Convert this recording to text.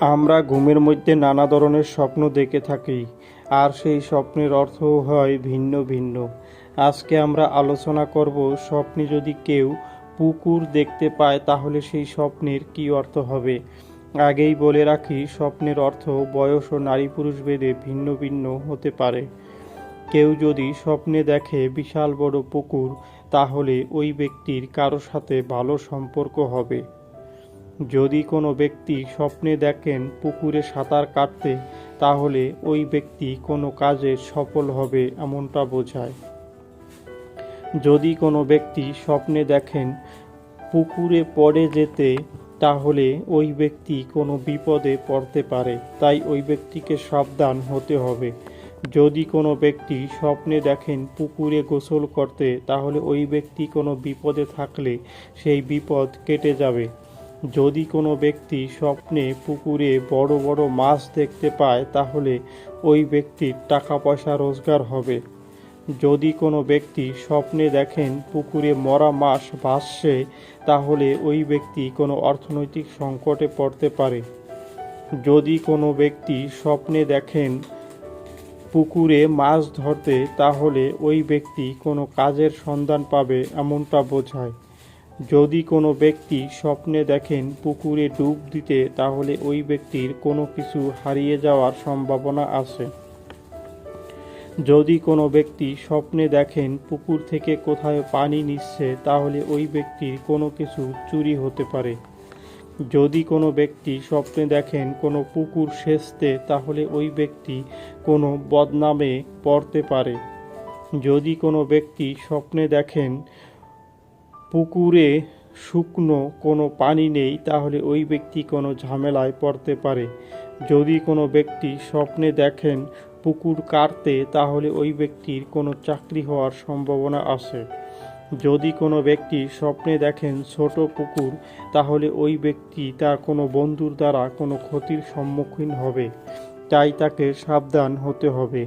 আমরা ঘুমের মধ্যে নানা ধরনের স্বপ্ন দেখে থাকি, আর সেই স্বপ্নের অর্থও হয় ভিন্ন ভিন্ন। আজকে আমরা আলোচনা করব স্বপ্নে যদি কেউ পুকুর দেখতে পায়, তাহলে সেই স্বপ্নের কী অর্থ হবে? আগেই বলে রাখি, স্বপ্নের অর্থ বয়স ও নারী পুরুষ ভেদে ভিন্ন ভিন্ন হতে পারে। কেউ যদি স্বপ্নে দেখে বিশাল বড় পুকুর, তাহলে ওই ব্যক্তির কারও সাথে ভালো সম্পর্ক হবে। যদি কোনো ব্যক্তি স্বপ্নে দেখেন পুকুরে সাঁতার কাটতে, তাহলে ওই ব্যক্তি কোনো কাজে সফল হবে এমনটা বোঝায়। যদি কোনো ব্যক্তি স্বপ্নে দেখেন পুকুরে পড়ে যেতে, তাহলে ওই ব্যক্তি কোনো বিপদে পড়তে পারে, তাই ওই ব্যক্তিকে সাবধান হতে হবে। যদি কোনো ব্যক্তি স্বপ্নে দেখেন পুকুরে গোসল করতে, তাহলে ওই ব্যক্তি কোনো বিপদে থাকলে সেই বিপদ কেটে যাবে। যদি কোনো ব্যক্তি স্বপ্নে পুকুরে বড় বড় মাছ দেখতে পায়, তাহলে ওই ব্যক্তির টাকা পয়সা রোজগার হবে। যদি কোনো ব্যক্তি স্বপ্নে দেখেন পুকুরে মরা মাছ ভাসছে, তাহলে ওই ব্যক্তি কোনো অর্থনৈতিক সংকটে পড়তে পারে। যদি কোনো ব্যক্তি স্বপ্নে দেখেন পুকুরে মাছ ধরতে, তাহলে ওই ব্যক্তি কোনো কাজের সন্ধান পাবে, এমনটা বোঝায়। যদি কোনো ব্যক্তি স্বপ্নে দেখেন পুকুরে ডুব দিতে, তাহলে ওই ব্যক্তির কোনো কিছু হারিয়ে যাওয়ার সম্ভাবনা আছে। যদি কোনো ব্যক্তি স্বপ্নে দেখেন পুকুর থেকে কোথায় পানি নিচ্ছে, তাহলে ওই ব্যক্তির কোনো কিছু চুরি হতে পারে। যদি কোনো ব্যক্তি স্বপ্নে দেখেন কোনো পুকুর সেচতে, তাহলে ওই ব্যক্তি কোনো বদনামে পড়তে পারে। যদি কোনো ব্যক্তি স্বপ্নে দেখেন পুকুরে শুকনো কোনো পানি নেই, তাহলে ওই ব্যক্তি কোনো ঝামেলায় পড়তে পারে। যদি কোনো ব্যক্তি স্বপ্নে দেখেন পুকুর কাটতে, তাহলে ওই ব্যক্তির কোনো চাকরি হওয়ার সম্ভাবনা আছে। যদি কোনো ব্যক্তি স্বপ্নে দেখেন ছোট পুকুর, তাহলে ওই ব্যক্তি তার কোনো বন্ধুর দ্বারা কোনো ক্ষতির সম্মুখীন হবে। তাই তাকে সাবধান হতে হবে।